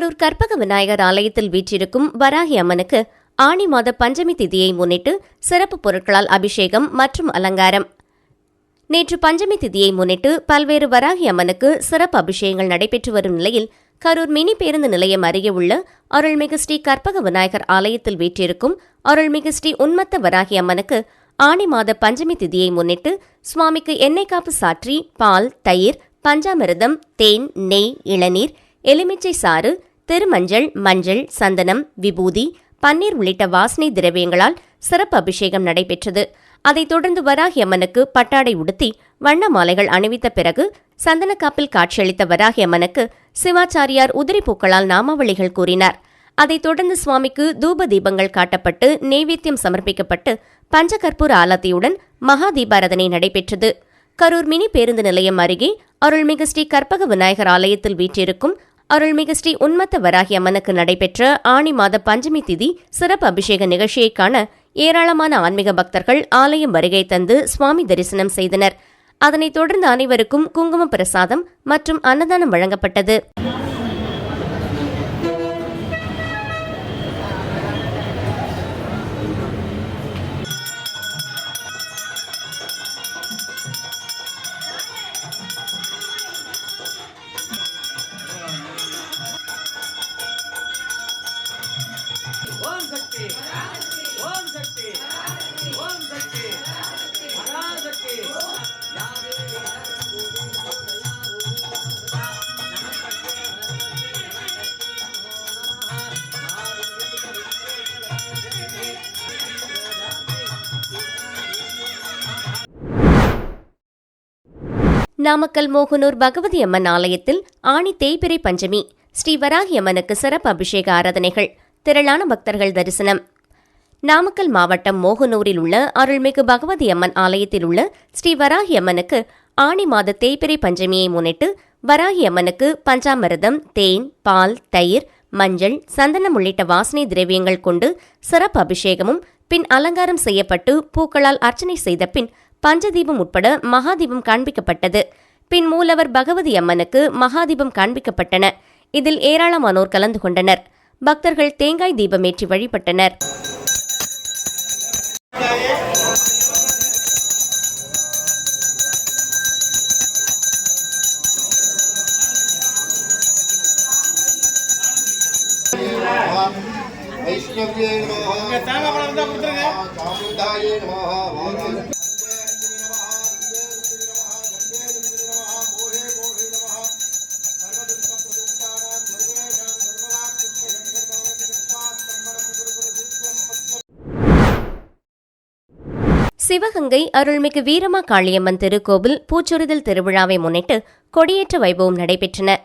திருவாரூர் கற்பக விநாயகர் ஆலயத்தில் வீற்றிருக்கும் வராகி அம்மனுக்கு ஆணி மாத பஞ்சமி திதியை முன்னிட்டு சிறப்பு பொருட்களால் அபிஷேகம் மற்றும் அலங்காரம். நேற்று பஞ்சமி திதியை முன்னிட்டு பல்வேறு வராகி அம்மனுக்கு சிறப்பு அபிஷேகங்கள் நடைபெற்று வரும் நிலையில் கரூர் மினி பேருந்து நிலையம் அருகே உள்ள அருள்மிகு ஸ்ரீ கற்பக விநாயகர் ஆலயத்தில் வீற்றிருக்கும் அருள்மிகு ஸ்ரீ உன்மத்த வராகி அம்மனுக்கு ஆனி மாத பஞ்சமி திதியை முன்னிட்டு சுவாமிக்கு எண்ணெய் காப்பு சாற்றி பால் தயிர் பஞ்சாமிரதம் தேன் நெய் இளநீர் எலுமிச்சை சாறு திருமஞ்சள் மஞ்சள் சந்தனம் விபூதி பன்னீர் உள்ளிட்ட வாசனை திரவியங்களால் சிறப்பு அபிஷேகம் நடைபெற்றது. அதைத் தொடர்ந்து வராகி அம்மனுக்கு பட்டாடை உடுத்தி வண்ண மாலைகள் அணிவித்த பிறகு சந்தனக்காப்பில் காட்சியளித்த வராகி அம்மனுக்கு சிவாச்சாரியார் உதிரி பூக்களால் நாமாவளிகள் கூறினார். அதைத் தொடர்ந்து சுவாமிக்கு தூப தீபங்கள் காட்டப்பட்டு நெய்வேத்தியம் சமர்ப்பிக்கப்பட்டு பஞ்சகற்பூர் ஆலத்தியுடன் மகா தீபாரதனை நடைபெற்றது. கரூர் மினி பேருந்து நிலையம் அருகே அருள்மிகு ஸ்ரீ கற்பக விநாயகர் ஆலயத்தில் வீற்றிருக்கும் அருள்மிகு ஸ்ரீ உன்மத்த வராகி அம்மனுக்கு நடைபெற்ற ஆணி மாத பஞ்சமி திதி சிறப்பு அபிஷேக நிகழ்ச்சியை காண ஏராளமான ஆன்மீக பக்தர்கள் ஆலயம் வருகை தந்து சுவாமி தரிசனம் செய்தனர். அதனைத் தொடர்ந்து அனைவருக்கும் குங்கும பிரசாதம் மற்றும் அன்னதானம் வழங்கப்பட்டது. நாமக்கல் மோகனூர் பகவதி அம்மன் ஆலயத்தில் ஆணி தேய்பிறை பஞ்சமி ஸ்ரீ வராகி அம்மனுக்கு சிறப்பு அபிஷேக ஆராதனைகள் திரளான பக்தர்கள் தரிசனம். நாமக்கல் மாவட்டம் மோகனூரில் உள்ள அருள்மிகு பகவதி அம்மன் ஆலயத்தில் உள்ள ஸ்ரீ வராகி அம்மனுக்கு ஆணி மாத தேய்பிறை பஞ்சமியை முன்னிட்டு வராகி அம்மனுக்கு பஞ்சாமிர்தம் தேன் பால் தயிர் மஞ்சள் சந்தனம் உள்ளிட்ட வாசனை திரவியங்கள் கொண்டு சிறப்பு அபிஷேகமும் பின் அலங்காரம் செய்யப்பட்டு பூக்களால் அர்ச்சனை செய்த பின் பஞ்சதீபம் உட்பட மகாதீபம் காண்பிக்கப்பட்டது. பின் மூலவர் பகவதி அம்மனுக்கு மகாதீபம் காண்பிக்கப்பட்டன. இதில் ஏராளமானோர் கலந்து கொண்டனர். பக்தர்கள் தேங்காய் தீபமேற்றி வழிபட்டனர். வைஷ்ணவ்யே நமः. சாமுண்டாயே நமः. சிவகங்கை அருள்மிகு வீரமா காளியம்மன் திருக்கோவில் பூச்சொரிதல் திருவிழாவை முன்னிட்டு கொடியேற்ற வைபவம் நடைபெற்றன.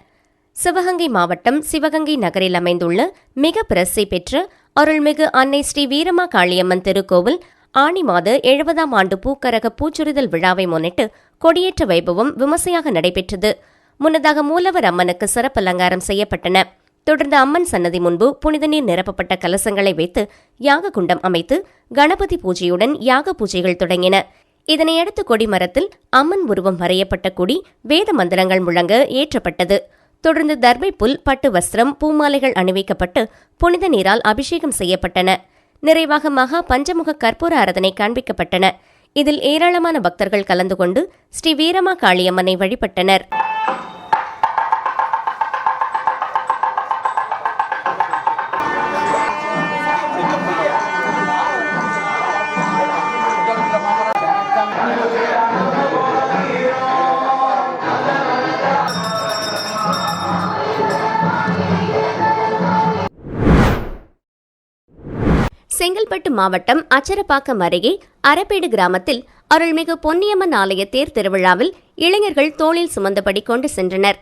சிவகங்கை மாவட்டம் சிவகங்கை நகரில் அமைந்துள்ள மிக பிரசித்தி பெற்ற அருள்மிகு அன்னை ஸ்ரீ வீரமா காளியம்மன் திருக்கோவில் ஆணி மாத எழுபதாம் ஆண்டு பூக்கரக பூச்சொரிதல் விழாவை முன்னிட்டு கொடியேற்ற வைபவம் விமர்சையாக நடைபெற்றது. முன்னதாக மூலவர் அம்மனுக்கு சிறப்பு அலங்காரம் செய்யப்பட்டன. தொடர்ந்து அம்மன் சன்னதி முன்பு புனித நீர் நிரப்பப்பட்ட கலசங்களை வைத்து யாக குண்டம் அமைத்து கணபதி பூஜையுடன் யாக பூஜைகள் தொடங்கின. இதனையடுத்து கொடிமரத்தில் அம்மன் உருவம் வரையப்பட்ட கொடி வேத மந்திரங்கள் முழங்க ஏற்றப்பட்டது. தொடர்ந்து தர்மை புல் பட்டு வஸ்திரம் பூமாலைகள் அணிவிக்கப்பட்டு புனித நீரால் அபிஷேகம் செய்யப்பட்டன. நிறைவாக மகா பஞ்சமுக கற்பூர ஆராதனை காண்பிக்கப்பட்டன. இதில் ஏராளமான பக்தர்கள் கலந்து கொண்டு ஸ்ரீ வீரமா காளியம்மனை வழிபட்டனர். செங்கல்பட்டு மாவட்டம் அச்சரப்பாக்கம் அருகே அரப்பேடு கிராமத்தில் அருள்மிகு பொன்னியம்மன் ஆலய தேர் திருவிழாவில் இளைஞர்கள் தோளில் சுமந்தபடி கொண்டு சென்றனர்.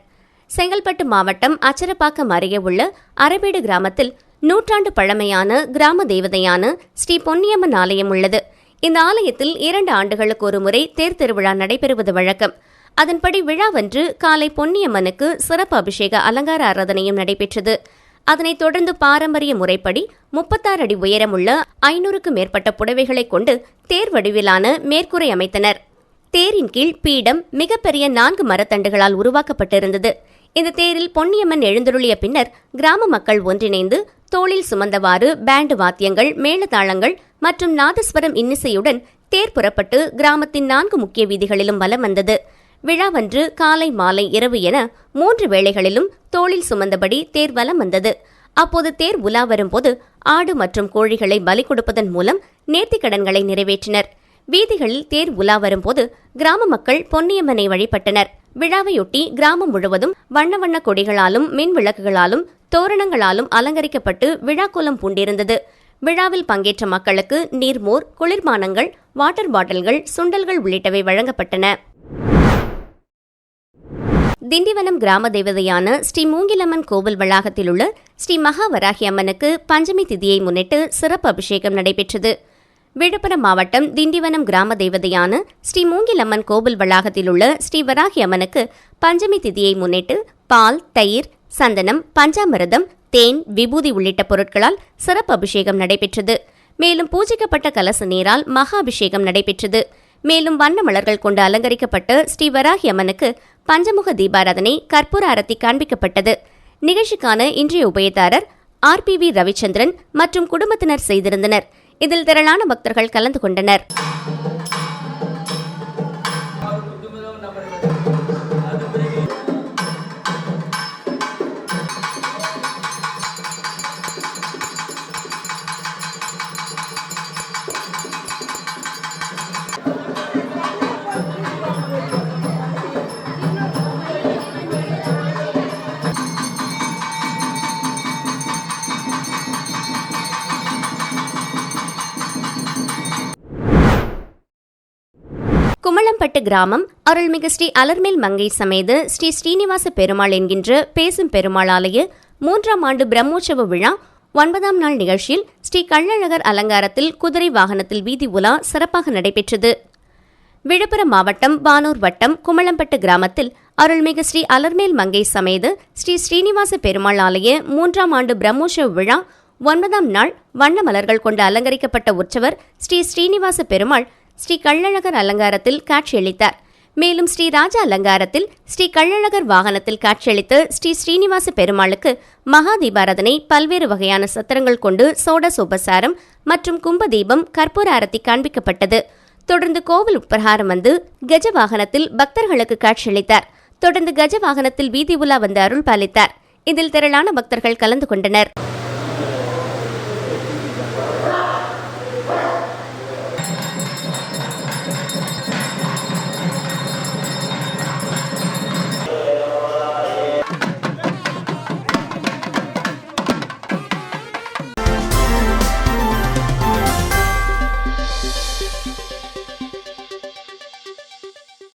செங்கல்பட்டு மாவட்டம் அச்சரப்பாக்கம் அருகே உள்ள அரபேடு கிராமத்தில் நூற்றாண்டு பழமையான கிராம தேவதையான ஸ்ரீ பொன்னியம்மன் ஆலயம் உள்ளது. இந்த ஆலயத்தில் இரண்டு ஆண்டுகளுக்கு ஒரு முறை தேர் திருவிழா நடைபெறுவது வழக்கம். அதன்படி விழாவன்று காலை பொன்னியம்மனுக்கு சிறப்பு அபிஷேக அலங்கார ஆராதனையும் நடைபெற்றது. அதனைத் தொடர்ந்து பாரம்பரிய முறைப்படி முப்பத்தாறு அடி உயரமுள்ள ஐநூறுக்கு மேற்பட்ட புடவைகளைக் கொண்டு தேர் வடிவிலான மேற்கூரை அமைத்தனர். தேரின் கீழ் பீடம் மிகப்பெரிய நான்கு மரத்தண்டுகளால் உருவாக்கப்பட்டிருந்தது. இந்த தேரில் பொன்னியம்மன் எழுந்தருளிய பின்னர் கிராம மக்கள் ஒன்றிணைந்து தோளில் சுமந்தவாறு பேண்டு வாத்தியங்கள் மேளதாளங்கள் மற்றும் நாதஸ்வரம் இன்னிசையுடன் தேர் புறப்பட்டு கிராமத்தின் நான்கு முக்கிய வீதிகளிலும் வலம் வந்தது. விழாவன்று காலை மாலை இரவு என மூன்று வேளைகளிலும் தோளில் சுமந்தபடி தேர் வலம் வந்தது. அப்போது தேர் உலா வரும்போது ஆடு மற்றும் கோழிகளை பலி கொடுப்பதன் மூலம் நேர்த்திக் கடன்களை நிறைவேற்றினர். வீதிகளில் தேர் உலா வரும்போது கிராம மக்கள் பொன்னியம்மனை வழிபட்டனர். விழாவையொட்டி கிராமம் முழுவதும் வண்ண வண்ண கொடிகளாலும் மின் விளக்குகளாலும் தோரணங்களாலும் அலங்கரிக்கப்பட்டு விழாக்கோலம் பூண்டிருந்தது. விழாவில் பங்கேற்ற மக்களுக்கு நீர்மோர் குளிர்பானங்கள் வாட்டர் பாட்டில்கள் சுண்டல்கள் உள்ளிட்டவை வழங்கப்பட்டன. திண்டிவனம் கிராம தேவதையான ஸ்ரீ மூங்கிலம்மன் கோவில் வளாகத்தில் உள்ள ஸ்ரீ மகாவராகி அம்மனுக்கு பஞ்சமி திதியை முன்னிட்டு சிறப்பு அபிஷேகம் நடைபெற்றது. விழுப்புரம் மாவட்டம் திண்டிவனம் கிராம தேவதையான ஸ்ரீ மூங்கிலம்மன் கோவில் வளாகத்தில் உள்ள ஸ்ரீ வராகி அம்மனுக்கு பஞ்சமி திதியை முன்னிட்டு பால் தயிர் சந்தனம் பஞ்சாமிரதம் தேன் விபூதி உள்ளிட்ட பொருட்களால் சிறப்பு அபிஷேகம் நடைபெற்றது. மேலும் பூஜிக்கப்பட்ட கலச நீரால் மகா அபிஷேகம் நடைபெற்றது. மேலும் வண்ண மலர்கள் கொண்டு அலங்கரிக்கப்பட்ட ஸ்ரீ வராகி அம்மனுக்கு பஞ்சமுக தீபாராதனை கற்பூர அரத்தி காண்பிக்கப்பட்டது. நிகழ்ச்சிக்கான இன்றைய உபயதாரர் ஆர் பி வி ரவிச்சந்திரன் மற்றும் குடும்பத்தினர் செய்திருந்தனர். இதில் திரளான பக்தர்கள் கலந்து கொண்டனர். குமளம்பட்டு கிராமம் அருள்மிகு ஸ்ரீ அலர்மேல் மங்கை சமேத ஸ்ரீ ஸ்ரீனிவாச பெருமாள் என்கின்ற பேசும் பெருமாள் ஆலய மூன்றாம் ஆண்டு பிரம்மோற்சவ விழா ஒன்பதாம் நாள் நிகழ்ச்சியில் ஸ்ரீ கள்ளழகர் அலங்காரத்தில் குதிரை வாகனத்தில் வீதி உலா சிறப்பாக நடைபெற்றது. விழுப்புரம் மாவட்டம் வானூர் வட்டம் குமளம்பட்டு கிராமத்தில் அருள்மிகு ஸ்ரீ அலர்மேல் மங்கை சமேத ஸ்ரீ ஸ்ரீனிவாச பெருமாள் ஆலய மூன்றாம் ஆண்டு பிரம்மோற்சவ விழா ஒன்பதாம் நாள் வண்ண மலர்கள் கொண்டு அலங்கரிக்கப்பட்ட உற்சவர் ஸ்ரீ ஸ்ரீனிவாச பெருமாள் ஸ்ரீ கள்ளழகர் அலங்காரத்தில் காட்சியளித்தார். மேலும் ஸ்ரீ ராஜா அலங்காரத்தில் ஸ்ரீ கள்ளழகர் வாகனத்தில் காட்சியளித்த ஸ்ரீ ஸ்ரீனிவாச பெருமாளுக்கு மகா தீபாராதனை பல்வேறு வகையான சத்திரங்கள் கொண்டு சோட சோபசாரம் மற்றும் கும்பதீபம் கற்பூர அரத்தி காண்பிக்கப்பட்டது. தொடர்ந்து கோவில் உட்பிரகாரம் வந்து கஜ வாகனத்தில் பக்தர்களுக்கு காட்சியளித்தார். தொடர்ந்து கஜ வாகனத்தில் வீதி உலா வந்து அருள் பாலித்தார் இதில் திரளான பக்தர்கள் கலந்து கொண்டனர்.